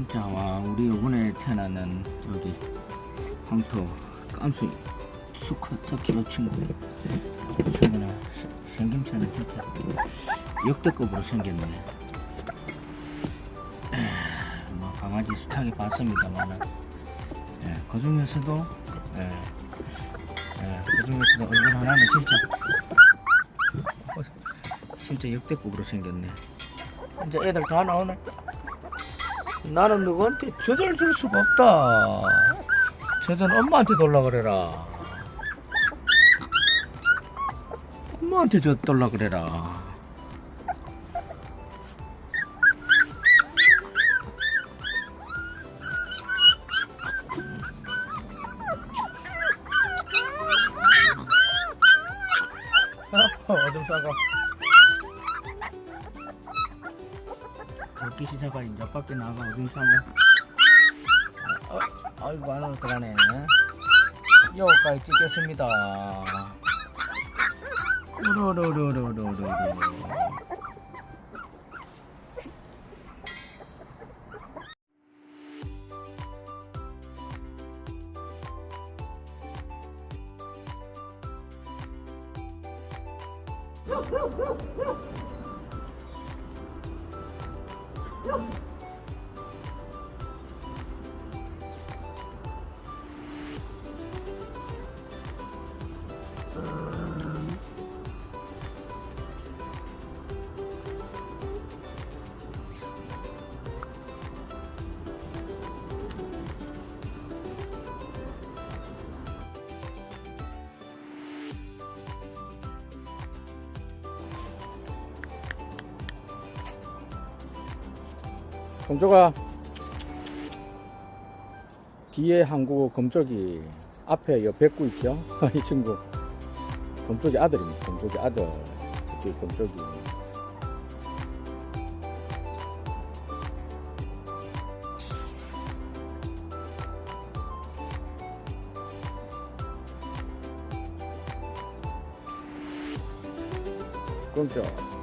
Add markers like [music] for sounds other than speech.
진짜 와 우리 이번에 태어나는 여기 황토 깜수 수컷 터키로 친구 친구나 세- 생김새는 진짜 역대급으로 생겼네. 에, 뭐 강아지 수탉이 봤습니다만은 예, 그 중에서도 예, 예, 그 중에서도 얼굴 하나는 진짜 어, 진짜 역대급으로 생겼네. 이제 애들 다 나오네 나는 누구한테 젖을 줄 수가 없다. 젖은 엄마한테 돌라 그래라. 엄마한테 젖 돌라 그래라. 어좀 싸가. 걷기 시작하 이제 밖에 나가 어디. 아, 아, 아이고 안으로 들어가네. 여기까지 찍겠습니다. 우르르르르르르. Look. 검조가 뒤에 한국어 검조기 앞에 여 백구 있죠? [laughs] 이 친구. 검조기 아들입니다. 검조기 아들. 저쪽 검조기 검조